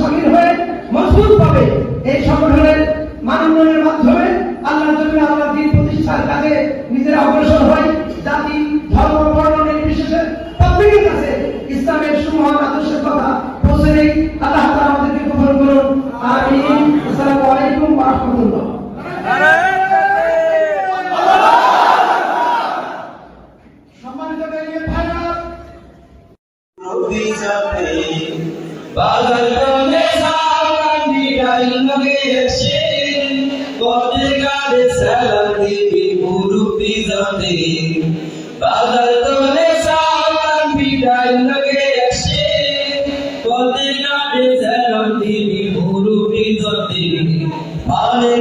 সামিল হয়ে মজবুত পাবে এই সংগঠনের মানবনের মাধ্যমে আল্লাহ জন্য আল্লাহ নিজেরা অগ্রসর হয় জাতি, ধর্ম, বর্ণ নির্বিশেষে। প্রত্যেকের কাছে ইসলামের সুমহান আদর্শের কথা পৌঁছে দেই আল্লাহ তাআলা আমাদেরকে কবুল করুন। আমিন। আসসালামু আলাইকুম ওয়া রাহমাতুল্লাহ। সম্মানিত ভাইরা। অভিযানে বাজার করে সালাম দিলাই লগে এসে পদে গাড়ে সালাম দিবি যাবে বাজার তোলে সালাম বিদায় লাগে আসে। কদিন আগে সালাম দিবি ভুরু বিজতে পালে